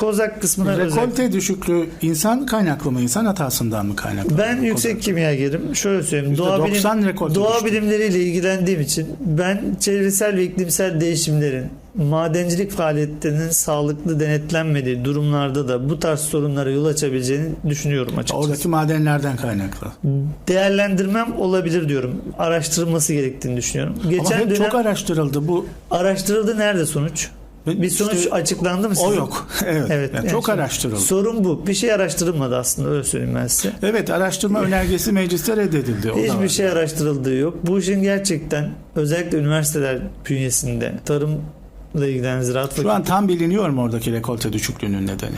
Kozak kısmına özel. Rekolte düşüklüğü insan kaynaklı mı? İnsan hatasından mı kaynaklı? Ben Kozak. yüksek kimyagerim. Şöyle söyleyeyim. Doğa, %90 bilim, doğa düştü. bilimleriyle ilgilendiğim için ben çevresel ve iklimsel değişimlerin madencilik faaliyetlerinin sağlıklı denetlenmediği durumlarda da bu tarz sorunlara yol açabileceğini düşünüyorum açıkçası. Oradaki madenlerden kaynaklı. Değerlendirmem olabilir diyorum. Araştırılması gerektiğini düşünüyorum. Geçen Ama hep dönem çok araştırıldı bu. araştırıldı nerede sonuç? Bir sonuç İşte açıklandı mı o yok. evet. Evet. yani çok araştırıldı. Sorun bu. Bir şey araştırılmadı aslında öyle söyleyeyim ben size. Evet araştırma önergesi mecliste reddedildi. O Hiçbir şey araştırıldığı yok. Bu işin gerçekten özellikle üniversiteler bünyesinde tarımla ilgilenen ziraat Şu fakültesi an tam biliniyor mu oradaki rekolte düşüklüğünün nedeni?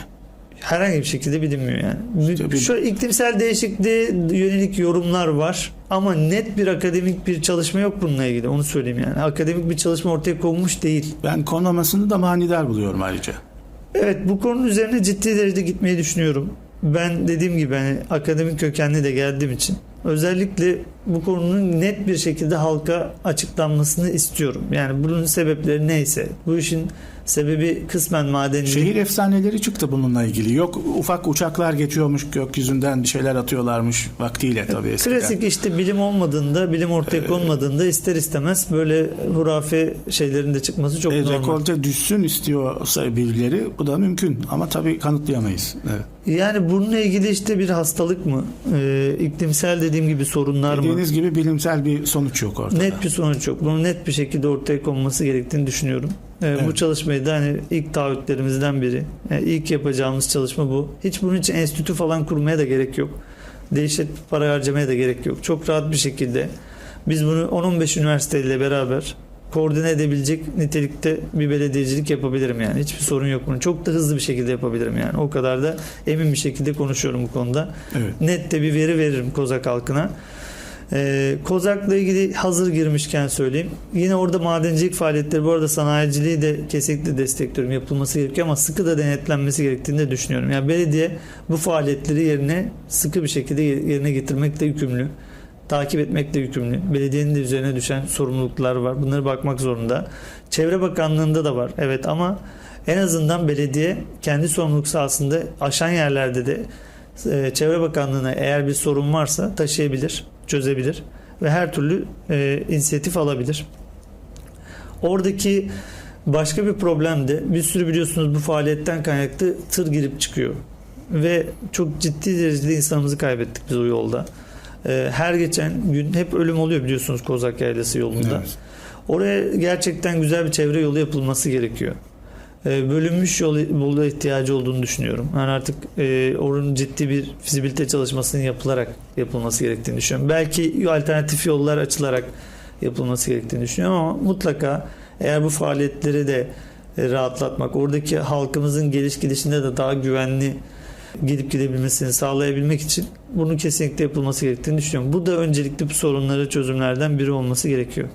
Herhangi bir şekilde bilinmiyor yani. İşte bir- Şu iklimsel değişikliğe yönelik yorumlar var ama net bir akademik bir çalışma yok bununla ilgili. Onu söyleyeyim yani. Akademik bir çalışma ortaya konmuş değil. Ben konulamasını da manidar buluyorum ayrıca. Evet bu konunun üzerine ciddi derecede gitmeyi düşünüyorum. Ben dediğim gibi hani akademik kökenli de geldiğim için özellikle bu konunun net bir şekilde halka açıklanmasını istiyorum. Yani bunun sebepleri neyse bu işin sebebi kısmen madencilik. Şehir efsaneleri çıktı bununla ilgili. Yok ufak uçaklar geçiyormuş gökyüzünden bir şeyler atıyorlarmış vaktiyle tabii eskiden. Klasik işte bilim olmadığında, bilim ortaya konmadığında ister istemez böyle hurafe şeylerin de çıkması çok E, normal. rekolte düşsün istiyorsa birileri bu da mümkün ama tabii kanıtlayamayız. Evet. Yani bununla ilgili işte bir hastalık mı? Ee, iklimsel dediğim gibi sorunlar mı? Dediğiniz gibi bilimsel bir sonuç yok ortada. Net bir sonuç yok. Bunun net bir şekilde ortaya konması gerektiğini düşünüyorum. Ee, Bu Evet. çalışmayı da hani ilk taahhütlerimizden biri. Yani ilk yapacağımız çalışma bu. Hiç bunun için enstitü falan kurmaya da gerek yok. Değişik para harcamaya da gerek yok. Çok rahat bir şekilde biz bunu 10-15 üniversiteyle beraber koordine edebilecek nitelikte bir belediyecilik yapabilirim yani. Hiçbir sorun yok bunun. Çok da hızlı bir şekilde yapabilirim yani. O kadar da emin bir şekilde konuşuyorum bu konuda Evet. net de bir veri veririm Kozak halkına. Ee, Kozak'la ilgili hazır girmişken söyleyeyim. Yine orada madencilik faaliyetleri, bu arada sanayiciliği de kesinlikle destekliyorum. Yapılması gerekiyor ama sıkı da denetlenmesi gerektiğini de düşünüyorum. Yani belediye bu faaliyetleri yerine sıkı bir şekilde yerine getirmekle yükümlü. Takip etmekle yükümlü. Belediyenin de üzerine düşen sorumluluklar var. Bunları bakmak zorunda. Çevre Bakanlığı'nda da var. Evet ama en azından belediye kendi sorumluluk sahasında aşan yerlerde de e, Çevre Bakanlığı'na eğer bir sorun varsa taşıyabilir, çözebilir ve her türlü e, inisiyatif alabilir. Oradaki başka bir problem de bir sürü biliyorsunuz bu faaliyetten kaynaklı tır girip çıkıyor ve çok ciddi derecede insanımızı kaybettik biz o yolda. E, her geçen gün hep ölüm oluyor biliyorsunuz Kozak Yaylası yolunda. Evet. Oraya gerçekten güzel bir çevre yolu yapılması gerekiyor. Ee, Bölünmüş yol, yola ihtiyacı olduğunu düşünüyorum. Yani artık e, oranın ciddi bir fizibilite çalışmasının yapılarak yapılması gerektiğini düşünüyorum. Belki alternatif yollar açılarak yapılması gerektiğini düşünüyorum ama mutlaka eğer bu faaliyetleri de e, rahatlatmak, oradaki halkımızın geliş gidişinde de daha güvenli gidip gidebilmesini sağlayabilmek için bunun kesinlikle yapılması gerektiğini düşünüyorum. Bu da öncelikli bu sorunları çözümlerden biri olması gerekiyor.